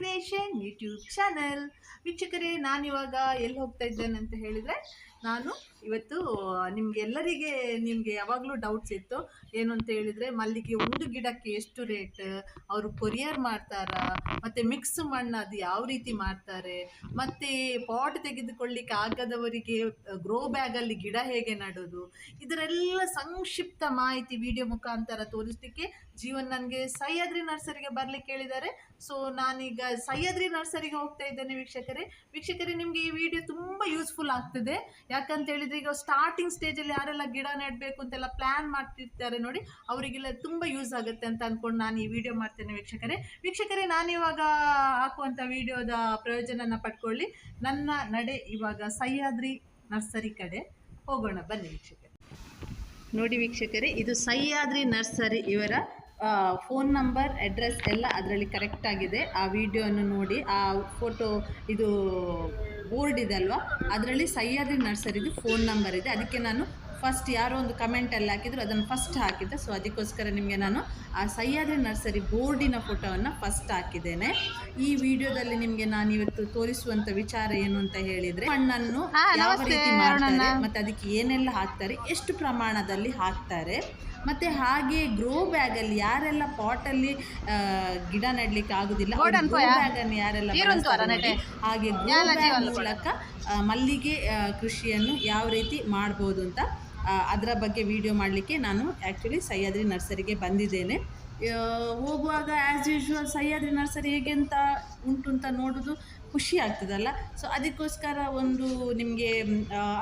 Creation YouTube channel ವೀಕ್ಷಕರೇ ನಾನಿವಾಗ ಎಲ್ಲಿ ಹೋಗ್ತಾ ಇದ್ದೇನೆ ಅಂತ ಹೇಳಿದರೆ ನಾನು ಇವತ್ತು ನಿಮ್ಗೆ ಎಲ್ಲರಿಗೆ ನಿಮಗೆ ಯಾವಾಗಲೂ ಡೌಟ್ಸ್ ಇತ್ತು. ಏನು ಅಂತ ಹೇಳಿದರೆ, ಮಲ್ಲಿಗೆ ಒಂದು ಗಿಡಕ್ಕೆ ಎಷ್ಟು ರೇಟ್ ಅವರು ಕೊರಿಯರ್ ಮಾಡ್ತಾರಾ, ಮತ್ತೆ ಮಿಕ್ಸ್ ಮಣ್ಣು ಅದು ಯಾವ ರೀತಿ ಮಾಡ್ತಾರೆ, ಮತ್ತೆ ಪಾಟ್ ತೆಗೆದುಕೊಳ್ಳಿಕ್ಕೆ ಆಗದವರಿಗೆ ಗ್ರೋ ಬ್ಯಾಗಲ್ಲಿ ಗಿಡ ಹೇಗೆ ನಡೋದು, ಇದರೆಲ್ಲ ಸಂಕ್ಷಿಪ್ತ ಮಾಹಿತಿ ವಿಡಿಯೋ ಮುಖಾಂತರ ತೋರಿಸಲಿಕ್ಕೆ ಜೀವನ್ ನನಗೆ ಸಹ್ಯಾದ್ರಿ ನರ್ಸರಿಗೆ ಬರ್ಲಿಕ್ಕೆ ಹೇಳಿದ್ದಾರೆ. ಸೊ ನಾನೀಗ ಸಹ್ಯಾದ್ರಿ ನರ್ಸರಿಗೆ ಹೋಗ್ತಾ ಇದ್ದೇನೆ ವೀಕ್ಷಕರೇ. ವೀಕ್ಷಕರೇ, ನಿಮಗೆ ಈ ವಿಡಿಯೋ ತುಂಬ ಯೂಸ್ಫುಲ್ ಆಗ್ತದೆ. ಯಾಕಂತ ಹೇಳಿದ್ರೆ ಈಗ ಸ್ಟಾರ್ಟಿಂಗ್ ಸ್ಟೇಜಲ್ಲಿ ಯಾರೆಲ್ಲ ಗಿಡ ನೆಡಬೇಕು ಅಂತೆಲ್ಲ ಪ್ಲ್ಯಾನ್ ಮಾಡ್ತಿರ್ತಾರೆ ನೋಡಿ, ಅವರಿಗೆಲ್ಲ ತುಂಬ ಯೂಸ್ ಆಗುತ್ತೆ ಅಂತ ಅಂದ್ಕೊಂಡು ನಾನು ಈ ವಿಡಿಯೋ ಮಾಡ್ತೇನೆ ವೀಕ್ಷಕರೇ. ವೀಕ್ಷಕರೇ ನಾನಿವಾಗ ಹಾಕುವಂಥ ವಿಡಿಯೋದ ಪ್ರಯೋಜನನ ಪಡ್ಕೊಳ್ಳಿ. ನನ್ನ ನಡೆ ಇವಾಗ ಸಹ್ಯಾದ್ರಿ ನರ್ಸರಿ ಕಡೆ. ಹೋಗೋಣ, ಬನ್ನಿ ವೀಕ್ಷಕರೇ. ನೋಡಿ ವೀಕ್ಷಕರೇ, ಇದು ಸಹ್ಯಾದ್ರಿ ನರ್ಸರಿ ಇವರ ಫೋನ್ ನಂಬರ್ ಅಡ್ರೆಸ್ ಎಲ್ಲ ಅದರಲ್ಲಿ ಕರೆಕ್ಟ್ ಆಗಿದೆ. ಆ ವಿಡಿಯೋವನ್ನು ನೋಡಿ, ಆ ಫೋಟೋ ಇದು ಬೋರ್ಡ್ ಇದೆ ಅಲ್ವಾ? ಅದರಲ್ಲಿ ಸಹ್ಯಾದ್ರಿ ನರ್ಸರಿದು ಫೋನ್ ನಂಬರ್ ಇದೆ. ಅದಕ್ಕೆ ನಾನು ಫಸ್ಟ್ ಯಾರೋ ಒಂದು ಕಮೆಂಟಲ್ಲಿ ಹಾಕಿದ್ರು ಅದನ್ನು ಫಸ್ಟ್ ಹಾಕಿದ್ದೆ. ಸೊ ಅದಕ್ಕೋಸ್ಕರ ನಿಮಗೆ ನಾನು ಆ ಸಹ್ಯಾದ್ರಿ ನರ್ಸರಿ ಬೋರ್ಡಿನ ಫೋಟೋವನ್ನು ಫಸ್ಟ್ ಹಾಕಿದ್ದೇನೆ. ಈ ವಿಡಿಯೋದಲ್ಲಿ ನಿಮಗೆ ನಾನು ಇವತ್ತು ತೋರಿಸುವಂತ ವಿಚಾರ ಏನು ಅಂತ ಹೇಳಿದ್ರೆ ಮಣ್ಣನ್ನು ಯಾವ ರೀತಿ ಮಾಡ್ತಾರೆ ಮತ್ತೆ ಅದಕ್ಕೆ ಏನೆಲ್ಲ ಹಾಕ್ತಾರೆ ಎಷ್ಟು ಪ್ರಮಾಣದಲ್ಲಿ ಹಾಕ್ತಾರೆ ಮತ್ತೆ ಹಾಗೆ ಗ್ರೋ ಬ್ಯಾಗ್ ಅಲ್ಲಿ ಯಾರೆಲ್ಲ ಪಾಟ್ ಅಲ್ಲಿ ಆ, ಗಿಡ ನೆಡ್ಲಿಕ್ಕೆ ಆಗುದಿಲ್ಲ ಗ್ರೋ ಬ್ಯಾಗ್ ಅನ್ನು ಯಾರೆಲ್ಲ ಬಳಸ್ತಾರೆ ಹಾಗೆ ಗ್ರೋ ಬ್ಯಾಗ್ ಮೂಲಕ ಮಲ್ಲಿಗೆ ಕೃಷಿಯನ್ನು ಯಾವ ರೀತಿ ಮಾಡ್ಬೋದು ಅಂತ ಅದರ ಬಗ್ಗೆ ವಿಡಿಯೋ ಮಾಡಲಿಕ್ಕೆ ನಾನು ಆ್ಯಕ್ಚುಲಿ ಸಹ್ಯಾದ್ರಿ ನರ್ಸರಿಗೆ ಬಂದಿದ್ದೇನೆ. ಹೋಗುವಾಗ ಆ್ಯಸ್ ಯೂಶ್ವಲ್ ಸಹ್ಯಾದ್ರಿ ನರ್ಸರಿ ಹೇಗೆ ಅಂತ ಉಂಟು ಅಂತ ನೋಡೋದು ಖುಷಿ ಆಗ್ತದಲ್ಲ. ಸೊ ಅದಕ್ಕೋಸ್ಕರ ಒಂದು ನಿಮಗೆ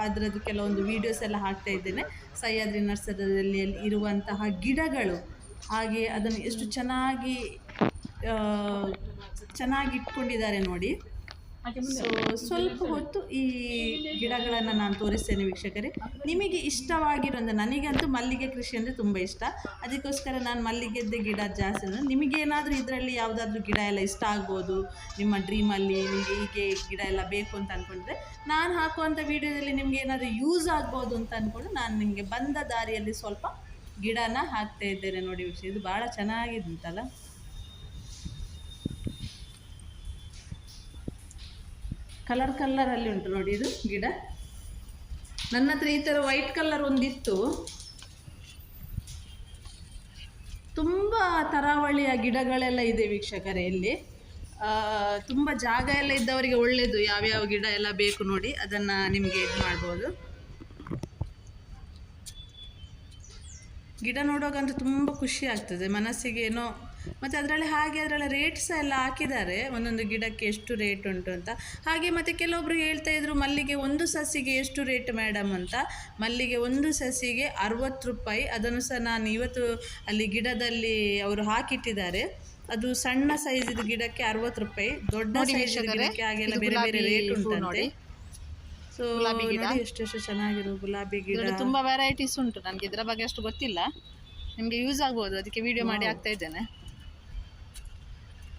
ಅದರದ್ದು ಕೆಲವೊಂದು ವೀಡಿಯೋಸ್ ಎಲ್ಲ ಹಾಕ್ತಾ ಇದ್ದೇನೆ. ಸಹ್ಯಾದ್ರಿ ನರ್ಸರಿಯಲ್ಲಿ ಇರುವಂತಹ ಗಿಡಗಳು, ಹಾಗೆ ಅದನ್ನು ಎಷ್ಟು ಚೆನ್ನಾಗಿ ಚೆನ್ನಾಗಿ ಇಟ್ಕೊಂಡಿದ್ದಾರೆ ನೋಡಿ. ಸೊ ಸ್ವಲ್ಪ ಹೊತ್ತು ಈ ಗಿಡಗಳನ್ನು ನಾನು ತೋರಿಸ್ತೇನೆ ವೀಕ್ಷಕರೇ. ನಿಮಗೆ ಇಷ್ಟವಾಗಿರೋ ಅಂದರೆ ನನಗಂತೂ ಮಲ್ಲಿಗೆ ಕೃಷಿ ಅಂದರೆ ತುಂಬ ಇಷ್ಟ. ಅದಕ್ಕೋಸ್ಕರ ನಾನು ಮಲ್ಲಿಗೆದ್ದೆ ಗಿಡ ಜಾಸ್ತಿ ಅಂದರೆ ನಿಮಗೇನಾದರೂ ಇದರಲ್ಲಿ ಯಾವುದಾದ್ರೂ ಗಿಡ ಎಲ್ಲ ಇಷ್ಟ ಆಗ್ಬೋದು? ನಿಮ್ಮ ಡ್ರೀಮಲ್ಲಿ ನಿಮಗೆ ಹೀಗೆ ಗಿಡ ಎಲ್ಲ ಬೇಕು ಅಂತ ಅಂದ್ಕೊಂಡ್ರೆ ನಾನು ಹಾಕುವಂಥ ವೀಡಿಯೋದಲ್ಲಿ ನಿಮಗೆ ಏನಾದರೂ ಯೂಸ್ ಆಗ್ಬೋದು ಅಂತ ಅಂದ್ಕೊಂಡು ನಾನು ನಿಮಗೆ ಬಂದ ದಾರಿಯಲ್ಲಿ ಸ್ವಲ್ಪ ಗಿಡನ ಹಾಕ್ತಾ ಇದ್ದೇನೆ ನೋಡಿ ವಿಷಯ ಇದು ಭಾಳ ಚೆನ್ನಾಗಿದ್ದುಂಟಲ್ಲ? ಕಲರ್ ಕಲ್ಲರಲ್ಲಿ ಉಂಟು ನೋಡಿ ಇದು ಗಿಡ. ನನ್ನ ಹತ್ರ ಈ ಥರ ವೈಟ್ ಕಲರ್ ಒಂದಿತ್ತು. ತುಂಬ ತರಾವಳಿಯ ಗಿಡಗಳೆಲ್ಲ ಇದೆ ವೀಕ್ಷಕರೇ ಇಲ್ಲಿ. ತುಂಬ ಜಾಗ ಎಲ್ಲ ಇದ್ದವರಿಗೆ ಒಳ್ಳೆಯದು ಯಾವ್ಯಾವ ಗಿಡ ಎಲ್ಲ ಬೇಕು ನೋಡಿ ಅದನ್ನು ನಿಮಗೆ ಇದು ಮಾಡ್ಬೋದು. ಗಿಡ ನೋಡುವಾಗಂತೂ ತುಂಬ ಖುಷಿ ಆಗ್ತದೆ. ಮನಸ್ಸಿಗೆ ಏನೋ ಮತ್ತು ಅದರಲ್ಲಿ ಹಾಗೆ ಅದರಲ್ಲಿ ರೇಟ್ ಸಹ ಎಲ್ಲ ಹಾಕಿದ್ದಾರೆ. ಒಂದೊಂದು ಗಿಡಕ್ಕೆ ಎಷ್ಟು ರೇಟ್ ಉಂಟು ಅಂತ. ಹಾಗೆ ಮತ್ತು ಕೆಲವೊಬ್ರು ಹೇಳ್ತಾ ಇದ್ರು ಮಲ್ಲಿಗೆ ಒಂದು ಸಸಿಗೆ ಎಷ್ಟು ರೇಟ್ ಮೇಡಮ್ ಅಂತ. ಮಲ್ಲಿಗೆ ಒಂದು ಸಸಿಗೆ ಅರವತ್ತು ರೂಪಾಯಿ. ಅದನ್ನು ಸಹ ನಾನು ಇವತ್ತು ಅಲ್ಲಿ ಗಿಡದಲ್ಲಿ ಅವರು ಹಾಕಿಟ್ಟಿದ್ದಾರೆ. ಅದು ಸಣ್ಣ ಸೈಜಿದ ಗಿಡಕ್ಕೆ ಅರವತ್ತು ರೂಪಾಯಿ. ದೊಡ್ಡ ಸೈಜ್ ಗಿಡಕ್ಕೆ ಹಾಗೆಲ್ಲ ಬೇರೆ ಬೇರೆ ರೇಟ್ ಉಂಟಂತೆ. ಸೊ ಗಿಡ. ಎಷ್ಟು ಚೆನ್ನಾಗಿರೋ ಗುಲಾಬಿ ಗಿಡ. ತುಂಬಾ ವೆರೈಟೀಸ್ ಉಂಟು. ನನಗೆ ಇದರ ಬಗ್ಗೆ ಅಷ್ಟು ಗೊತ್ತಿಲ್ಲ. ನಿಮಗೆ ಯೂಸ್ ಆಗ್ಬೋದು. ಅದಕ್ಕೆ ವಿಡಿಯೋ ಮಾಡಿ ಹಾಕ್ತಾ ಇದ್ದೇನೆ.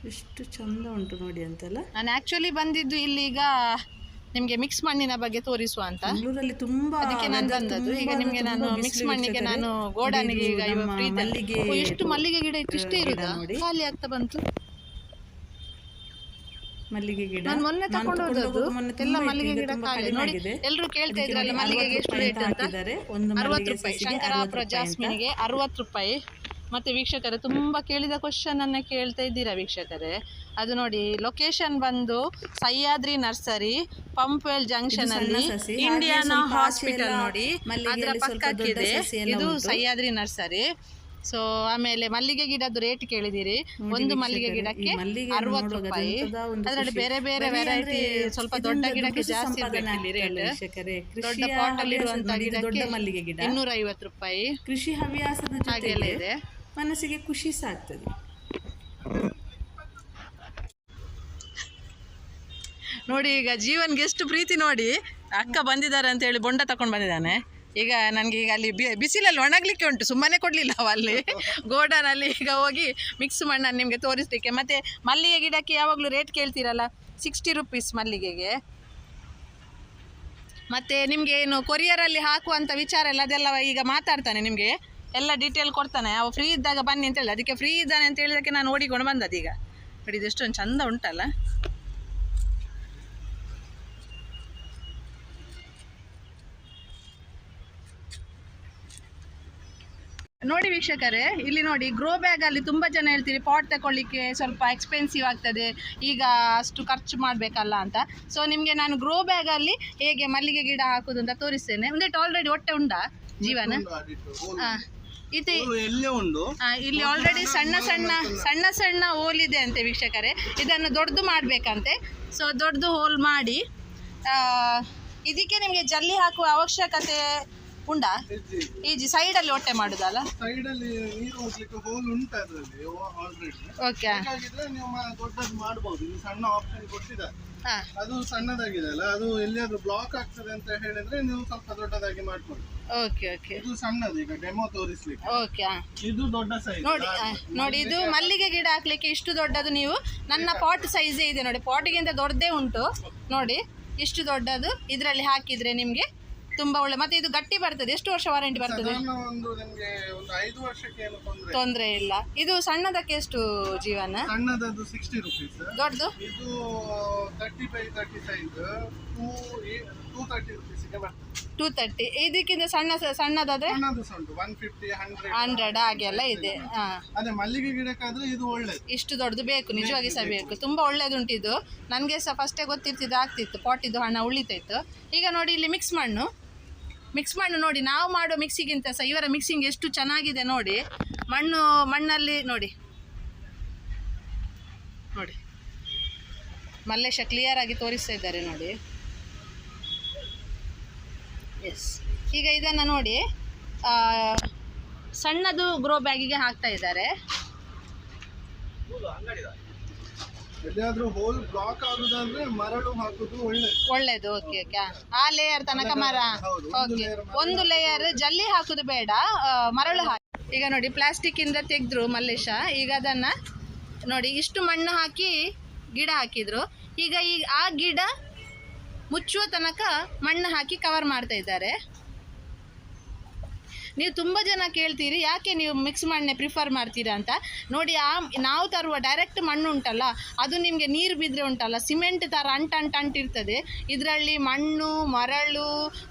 ಎಷ್ಟು ಚಂದ ಉಂಟು ನೋಡಿ ಅಂತಲ್ಲ. ನಾನು ಆಕ್ಚುಲಿ ಬಂದಿದ್ದು ಇಲ್ಲಿ ಈಗ ನಿಮಗೆ ಮಿಕ್ಸ್ ಮಣ್ಣಿನ ಬಗ್ಗೆ ತೋರಿಸುವ ಅಂತ. ಬೆಂಗಳೂರಲ್ಲಿ ತುಂಬಾ ಅದಕ್ಕೆ ನಾನು ಬಂದದ್ದು. ಈಗ ನಿಮಗೆ ನಾನು ಮಿಕ್ಸ್ ಮಣ್ಣಿಗೆ ನಾನು ಗೋಡನಿಗೆ ಈಗ. ಮಲ್ಲಿಗೆ ಎಷ್ಟು ಮಲ್ಲಿಗೆ ಗಿಡ ಇತ್ತು? ಇಷ್ಟೇ ಇರುದಾ. ಖಾಲಿ ಆಗ್ತಾ ಬಂತು. ಮಲ್ಲಿಗೆ ಗಿಡ. ನಾನು ಮೊನ್ನೆ ತಗೊಂಡು ಹೋದದ್ದು. ಎಲ್ಲ ಮಲ್ಲಿಗೆ ಗಿಡ ಖಾಲಿ. ನೋಡಿ ಎಲ್ಲರೂ ಕೇಳ್ತಾ ಇದ್ರಲ್ಲ ಮಲ್ಲಿಗೆಗೆ 60 ಎಷ್ಟು ರೇಟ್ ಅಂತ? ಅರವತ್ತು ರೂಪಾಯಿ. ಶಂಕರಾಪುರ 60 ಜಾಸ್ಮಿನಿಗೆ ಅರವತ್ತು ರೂಪಾಯಿ. ಮತ್ತೆ ವೀಕ್ಷಕರೇ ತುಂಬಾ ಕೇಳಿದ ಕ್ವಶನ್ ಅನ್ನ ಕೇಳ್ತಾ ಇದ್ದೀರಾ ವೀಕ್ಷಕರೇ? ಅದು ನೋಡಿ ಲೊಕೇಶನ್ ಬಂದು ಸಹ್ಯಾದ್ರಿ ನರ್ಸರಿ ಪಂಪ್ವೆಲ್ ಜಂಕ್ಷನ್ ಅಲ್ಲಿ. ಇಂಡಿಯಾನ ಹಾಸ್ಪಿಟಲ್ ನೋಡಿ ಅದರ ಪಕ್ಕಕ್ಕಿದೆ. ಇದು. ಸಹ್ಯಾದ್ರಿ ನರ್ಸರಿ. ಸೊ ಆಮೇಲೆ ಮಲ್ಲಿಗೆ ಗಿಡದ್ದು ರೇಟ್ ಕೇಳಿದಿರಿ. ಒಂದು ಮಲ್ಲಿಗೆ ಗಿಡಕ್ಕೆ ಅರವತ್ತು ರೂಪಾಯಿ. ಅದರಲ್ಲಿ ಬೇರೆ ಬೇರೆ ವೆರೈಟಿ ಸ್ವಲ್ಪ ದೊಡ್ಡ ಗಿಡಕ್ಕೆ ಜಾಸ್ತಿ ರೇಟ್. ದೊಡ್ಡ ಪಾಟ್ ಅಲ್ಲಿ ಹವ್ಯಾಸ ಇರುವಂತ ನೋಡಿ, ದೊಡ್ಡ ಗಿಡಕ್ಕೆ ಮಲ್ಲಿಗೆ ಗಿಡ. ಇನ್ನೂರ ಐವತ್ತು ರೂಪಾಯಿ. ಕೃಷಿ ಹವ್ಯಾಸದ ಹಾಗೆಲ್ಲ ಇದೆ. ಮನಸ್ಸಿಗೆ ಖುಷಿ ಸಹ ನೋಡಿ, ಈಗ ಜೀವನ್ಗೆ ಎಷ್ಟು ಪ್ರೀತಿ ನೋಡಿ. ಅಕ್ಕ ಬಂದಿದ್ದಾರೆ ಅಂತ ಹೇಳಿ ಬೊಂಡ ತಕೊಂಡು ಬಂದಿದ್ದಾನೆ. ಈಗ ನನಗೆ ಈಗ ಅಲ್ಲಿ ಬಿಸಿಲಲ್ಲಿ ಒಣಗಲಿಕ್ಕೆ ಉಂಟು, ಸುಮ್ಮನೆ ಕೊಡಲಿಲ್ಲ ಅಲ್ಲಿ. ಗೋಡನಲ್ಲಿ ಈಗ ಹೋಗಿ ಮಿಕ್ಸ್ ಮಣ್ಣನ್ನು ನಿಮಗೆ ತೋರಿಸ್ಲಿಕ್ಕೆ. ಮತ್ತೆ ಮಲ್ಲಿಗೆ ಗಿಡಕ್ಕೆ ಯಾವಾಗಲೂ ರೇಟ್ ಕೇಳ್ತೀರಲ್ಲ? ಸಿಕ್ಸ್ಟಿ ರುಪೀಸ್ ಮಲ್ಲಿಗೆಗೆ. ಮತ್ತೆ ನಿಮಗೆ ಏನು ಕೊರಿಯರಲ್ಲಿ ಹಾಕುವಂಥ ವಿಚಾರ ಎಲ್ಲ ಅದೆಲ್ಲ ಈಗ ಮಾತಾಡ್ತಾನೆ ನಿಮಗೆ. ಎಲ್ಲ ಡೀಟೇಲ್ ಕೊಡ್ತಾನೆ. ಅವ ಫ್ರೀ ಇದ್ದಾಗ ಬನ್ನಿ ಅಂತ ಹೇಳಿ. ಅದಕ್ಕೆ ಫ್ರೀ ಇದ್ದಾನೆ ಅಂತ ಹೇಳಿದಕ್ಕೆ ನಾನು ಓಡಿಕೊಂಡು ಬಂದದ್ದು ಈಗ. ನೋಡಿ ಇದೆಷ್ಟೊಂದು ಚಂದ ಉಂಟಲ್ಲ. ನೋಡಿ ವೀಕ್ಷಕರೇ ಇಲ್ಲಿ ನೋಡಿ ಗ್ರೋ ಬ್ಯಾಗ್ ಅಲ್ಲಿ ತುಂಬಾ ಜನ ಹೇಳ್ತೀರಿ ಪಾಟ್ ತಗೊಳ್ಳಿಕ್ಕೆ ಸ್ವಲ್ಪ ಎಕ್ಸ್ಪೆನ್ಸಿವ್ ಆಗ್ತದೆ ಈಗ ಅಷ್ಟು ಖರ್ಚು ಮಾಡಬೇಕಲ್ಲ ಅಂತ. ಸೊ ನಿಮಗೆ ನಾನು ಗ್ರೋ ಬ್ಯಾಗ್ ಅಲ್ಲಿ ಹೇಗೆ ಮಲ್ಲಿಗೆ ಗಿಡ ಹಾಕುದು ಅಂತ ತೋರಿಸ್ತೇನೆ. ಒಂದೇ ಆಲ್ರೆಡಿ ಹೊಟ್ಟೆ ಉಂಟಾ ಜೀವನ? ಹಾ ಇದು ಉಂಡು? ಇಲ್ಲಿ ಆಲ್ರೆಡಿ ಸಣ್ಣ ಸಣ್ಣ ಸಣ್ಣ ಸಣ್ಣ ಹೋಲ್ ಇದೆ ಅಂತೆ ವೀಕ್ಷಕರೇ. ಇದನ್ನು ದೊಡ್ಡದು ಮಾಡಬೇಕಂತೆ. ಸೊ ದೊಡ್ಡದು ಹೋಲ್ ಮಾಡಿ ಇದಕ್ಕೆ ನಿಮಗೆ ಜಲ್ಲಿ ಹಾಕುವ ಅವಶ್ಯಕತೆ ಉಂಟಾ? ಈಜಿ ಸೈಡಲ್ಲಿ ಹೊಟ್ಟೆ ಮಾಡುದಲ್ಲ? ಸೈಡ್ ಅಲ್ಲಿ ನೀರು ಹೋಗ್ಲಿಕ್ಕೆ ಹೋಲ್ ಉಂಟು ಅದರಲ್ಲಿ ಓಕೆ ನೀವು ದೊಡ್ಡದು ಮಾಡಬಹುದು ಇಲ್ಲಿ ಸಣ್ಣ ಆಪ್ಷನ್ ಕೊಟ್ಟಿದ್ದಾರೆ. ಅದು ಸಣ್ಣದಾಗಿದೆ ಅಲ್ಲ ಅದು ಎಲ್ಲಿಯಾದ್ರೂ ಬ್ಲಾಕ್ ಆಗ್ತದೆ ಅಂತ ಹೇಳಿದ್ರೆ ನೀವು ಸ್ವಲ್ಪ ದೊಡ್ಡದಾಗಿ ಮಾಡ್ಕೊಳ್ಳಿ. ಓಕೆ ಓಕೆ ಇದು ಸಣ್ಣದು ಈಗ ಡೆಮೋ ತೋರಿಸ್ಲಿಕ್ಕೆ. ಓಕೆ ಇದು ದೊಡ್ಡ ಸೈಜ್ ನೋಡಿ ನೋಡಿ ಇದು ಮಲ್ಲಿಗೆ ಗಿಡ ಹಾಕ್ಲಿಕ್ಕೆ ಇಷ್ಟು ದೊಡ್ಡದು ನೀವು. ನನ್ನ ಪಾಟ್ ಸೈಜೇ ಇದೆ ನೋಡಿ ಪಾಟ್ಗಿಂತ ದೊಡ್ಡದೇ ಉಂಟು. ನೋಡಿ ಇಷ್ಟು ದೊಡ್ಡದು. ಇದರಲ್ಲಿ ಹಾಕಿದ್ರೆ ನಿಮಗೆ ತುಂಬ ಒಳ್ಳೆ. ಮತ್ತೆ ಇದು ಗಟ್ಟಿ ಬರ್ತದೆ. ಎಷ್ಟು ವರ್ಷ ವಾರಂಟಿ ಬರ್ತದೆ? ಒಂದು ನಿಮ್ಗೆ ಒಂದು ಐದು ವರ್ಷಕ್ಕೆ ಏನು ತೊಂದರೆ ತೊಂದರೆ ಇಲ್ಲ. ಇದು ಸಣ್ಣದಕ್ಕೆ ಎಷ್ಟು ಜೀವನ? ಸಣ್ಣದದು ಸಿಕ್ಸ್ಟಿ ರುಪೀಸ್ ದೊಡ್ಡದು? ಇದು thirty by thirty size two two thirty ರುಪೀಸ್ಗೆ ಬರ್ತದೆ. ಟೂ ತರ್ಟಿ ಇದಕ್ಕಿಂತ ಸಣ್ಣ ಸಣ್ಣದಾದ್ರೆ? ಹಂಡ್ರೆಡ್ ಹಾಗೆಲ್ಲ ಇದೆ. ಅದೇ ಮಲ್ಲಿಗೆ ಗಿಡಕ್ಕಾದ್ರೆ ಇದು ಒಳ್ಳೇದು. ಇಷ್ಟು ದೊಡ್ಡದು ಬೇಕು. ನಿಜವಾಗಿ ಸಹ ಬೇಕು. ತುಂಬಾ ಒಳ್ಳೇದುಂಟು ಇದು. ನನಗೆ ಸಹ ಫಸ್ಟೇ ಗೊತ್ತಿರ್ತಿದ್ದು ಆಗ್ತಿತ್ತು. ಪಾಟಿದ್ದು ಹಣ ಉಳಿತಾಯಿತ್ತು ಈಗ ನೋಡಿ ಇಲ್ಲಿ ಮಿಕ್ಸ್ ಮಣ್ಣು. ಮಿಕ್ಸ್ ಮಣ್ಣು ನೋಡಿ, ನಾವು ಮಾಡೋ ಮಿಕ್ಸಿಗಿಂತ ಸಹ ಇವರ ಮಿಕ್ಸಿಂಗ್ ಎಷ್ಟು ಚೆನ್ನಾಗಿದೆ ನೋಡಿ. ಮಣ್ಣು, ಮಣ್ಣಲ್ಲಿ ನೋಡಿ. ನೋಡಿ. ಮಲ್ಲೇಶ ಕ್ಲಿಯರ್ ಆಗಿ ತೋರಿಸ್ತಾ ಇದ್ದಾರೆ ನೋಡಿ. ಎಸ್ ಈಗ ಇದನ್ನು ನೋಡಿ ಸಣ್ಣದು ಗ್ರೋ ಬ್ಯಾಗಿಗೆ ಹಾಕ್ತಾ ಇದ್ದಾರೆ. ಎಲ್ಲಿಯಾದ್ರೂ ಹೋಲ್ ಬ್ಲಾಕ್ ಆಗುದಾದ್ರೆ ಮರಳು ಹಾಕುದು ಒಳ್ಳೇದು ಒಳ್ಳೇದು ಓಕೆ ಓಕೆ ಆ ಲೇಯರ್ ತನಕ ಮರ. ಓಕೆ ಒಂದು ಲೇಯರ್ ಜಲ್ಲಿ ಹಾಕುದು ಬೇಡ ಆ, ಮರಳು ಹಾಕಿ. ಈಗ ನೋಡಿ ಪ್ಲಾಸ್ಟಿಕ್ ಇಂದ ತೆಗೆದ್ರು ಮಲ್ಲೇಶ. ಈಗ ಅದನ್ನ ನೋಡಿ ಇಷ್ಟು ಮಣ್ಣು ಹಾಕಿ ಗಿಡ ಹಾಕಿದ್ರು. ಈಗ ಈ ಆ ಗಿಡ ಮುಚ್ಚುವ ತನಕ ಮಣ್ಣು ಹಾಕಿ ಕವರ್ ಮಾಡ್ತಾ ಇದ್ದಾರೆ. ನೀವು ತುಂಬ ಜನ ಕೇಳ್ತೀರಿ ಯಾಕೆ ನೀವು ಮಿಕ್ಸ್ ಮಣ್ಣೆ ಪ್ರಿಫರ್ ಮಾಡ್ತೀರಾ ಅಂತ. ನೋಡಿ ಆ ನಾವು ತರುವ ಡೈರೆಕ್ಟ್ ಮಣ್ಣು ಉಂಟಲ್ಲ ಅದು ನಿಮಗೆ ನೀರು ಬಿದ್ದರೆ ಉಂಟಲ್ಲ ಸಿಮೆಂಟ್ ಥರ ಅಂಟ್ ಅಂಟ್ ಅಂಟಿರ್ತದೆ ಇದರಲ್ಲಿ ಮಣ್ಣು ಮರಳು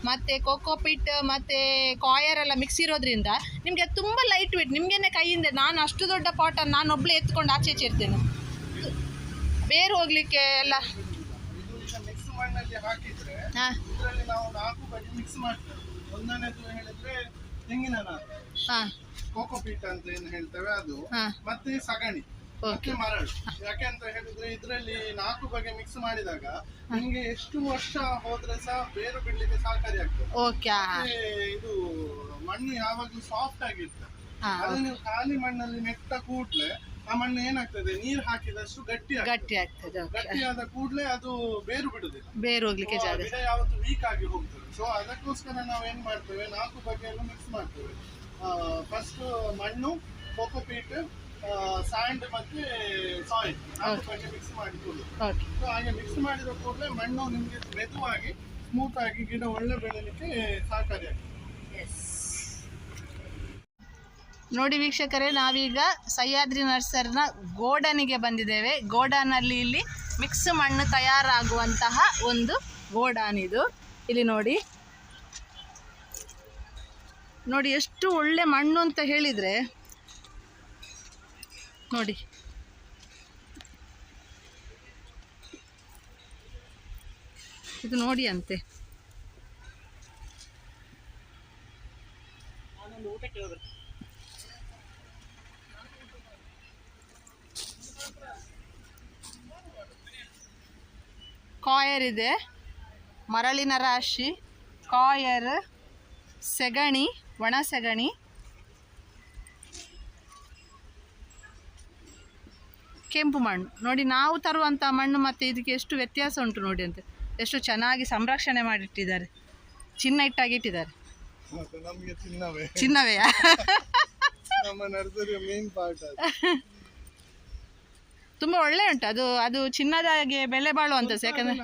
ಮತ್ತು ಕೋಕೋಪಿಟ್ ಮತ್ತು ಕಾಯರ್ ಎಲ್ಲ ಮಿಕ್ಸ್ ಇರೋದ್ರಿಂದ ನಿಮಗೆ ತುಂಬ ಲೈಟ್ ವೇಟ್ ನಿಮಗೇನೆ ಕೈಯಿಂದ ನಾನು ಅಷ್ಟು ದೊಡ್ಡ ಪಾಟನ್ನು ನಾನು ಒಬ್ಬಳೇ ಎತ್ಕೊಂಡು ಆಚೆ ಇರ್ತೇನೆ. ಬೇರು ಹೋಗಲಿಕ್ಕೆ ಎಲ್ಲ ಹಾಕಿದ್ರೆ ಈಗ ಮಿಕ್ಸ್ ಮಾಡ್ತೇವೆ. ಒಂದನೇದು ಹಾಂ ತೆಂಗಿನ ನಾರು ಕೋಕೋಪೀಟ್ ಅಂತ ಏನು ಹೇಳ್ತೇವೆ ಅದು. ಮತ್ತೆ ಸಗಣಿ. ಮತ್ತೆ ಮರಳು. ಯಾಕೆ ಅಂತ ಹೇಳಿದ್ರೆ ಇದರಲ್ಲಿ ನಾಲ್ಕು ಬಗೆ ಮಿಕ್ಸ್ ಮಾಡಿದಾಗ ನಿಮ್ಗೆ ಎಷ್ಟು ವರ್ಷ ಹೋದ್ರೆ ಸಹ ಬೇರು ಬಿಡ್ಲಿಕ್ಕೆ ಸಹಕಾರಿ ಆಗ್ತದೆ. ಇದು ಮಣ್ಣು ಯಾವಾಗ್ಲೂ ಸಾಫ್ಟ್ ಆಗಿರ್ತದೆ. ಅದನ್ನ ಅದು ನೀವು ಖಾಲಿ ಮಣ್ಣಲ್ಲಿ ನೆಟ್ಟ ಕೂಡ್ಲೆ ಆ ಮಣ್ಣು ಏನಾಗ್ತದೆ? ನೀರು ಹಾಕಿದಷ್ಟು ಗಟ್ಟಿ ಆಗ್ತದೆ. ಗಟ್ಟಿ ಆಗ್ತದೆ ಓಕೆ ಗಟ್ಟಿಯಾದ ಕೂಡಲೇ ಅದು ಬೇರು ಬಿಡುದಿಲ್ಲ ಬೇರು ಹೋಗ್ಲಿಕ್ಕೆ ಜಾಗ ಗಿಡ ಯಾವತ್ತು ವೀಕ್ ಆಗಿ ಹೋಗ್ತದೆ. ಸೊ ಅದಕ್ಕೋಸ್ಕರ ನಾವು ಏನ್ ಮಾಡ್ತೇವೆ? ನಾಲ್ಕು ಬಗೆಯನ್ನು ಮಿಕ್ಸ್ ಮಾಡ್ತೇವೆ. ಫಸ್ಟ್ ಮಣ್ಣು ಕೋಕೋಪೀಟ್ ಸ್ಯಾಂಡ್ ಮತ್ತೆ ಸಾಯಿಲ್ ನಾಲ್ಕು ಬಗೆ ಮಿಕ್ಸ್ ಮಾಡಿ ಸೊ ಹಾಗೆ ಮಿಕ್ಸ್ ಮಾಡಿದ ಕೂಡಲೇ ಮಣ್ಣು ನಿಮಗೆ ಮೆದುವಾಗಿ ಸ್ಮೂತ್ ಆಗಿ ಗಿಡ ಒಳ್ಳೆ ಬೆಳೆಯಲಿಕ್ಕೆ ಸಹಕಾರಿಯಾಗ್ತದೆ. ನೋಡಿ ವೀಕ್ಷಕರೇ, ನಾವೀಗ ಸಹ್ಯಾದ್ರಿ ನರ್ಸರ್ನ ಗೋಡನಿಗೆ ಬಂದಿದ್ದೇವೆ. ಗೋಡನಲ್ಲಿ ಇಲ್ಲಿ ಮಿಕ್ಸ್ ಮಣ್ಣು ತಯಾರಾಗುವಂತಹ ಒಂದು ಗೋಡಾನ್ ಇದು. ಇಲ್ಲಿ ನೋಡಿ. ನೋಡಿ, ಎಷ್ಟು ಒಳ್ಳೆ ಮಣ್ಣು ಅಂತ ಹೇಳಿದರೆ, ನೋಡಿ. ಇದು ನೋಡಿ ಅಂತೆ. ಕಾಯರ್ ಇದೆ. ಮರಳಿನ ರಾಶಿ ಕಾಯರ್ ಸೆಗಣಿ ಒಣ ಸೆಗಣಿ. ಕೆಂಪು ಮಣ್ಣು. ನೋಡಿ ನಾವು ತರುವಂಥ ಮಣ್ಣು ಮತ್ತು ಇದಕ್ಕೆ ಎಷ್ಟು ವ್ಯತ್ಯಾಸ ಉಂಟು ನೋಡಿ ಅಂತ. ಎಷ್ಟು ಚೆನ್ನಾಗಿ ಸಂರಕ್ಷಣೆ ಮಾಡಿಟ್ಟಿದ್ದಾರೆ. ಚಿನ್ನ ಇಟ್ಟಾಗಿ ಇಟ್ಟಿದ್ದಾರೆ. ಚಿನ್ನವೇ? ಚಿನ್ನವೇ? ನಮ್ಮ ನರ್ಸರಿ ಮೇನ್ ಪಾರ್ಟ್ ಅದು. ತುಂಬ ಒಳ್ಳೆ ಉಂಟು. ಅದು ಅದು ಚಿನ್ನದಾಗೆ ಬೆಲೆ ಬಾಳುವಂತ ಯಾಕಂದ್ರೆ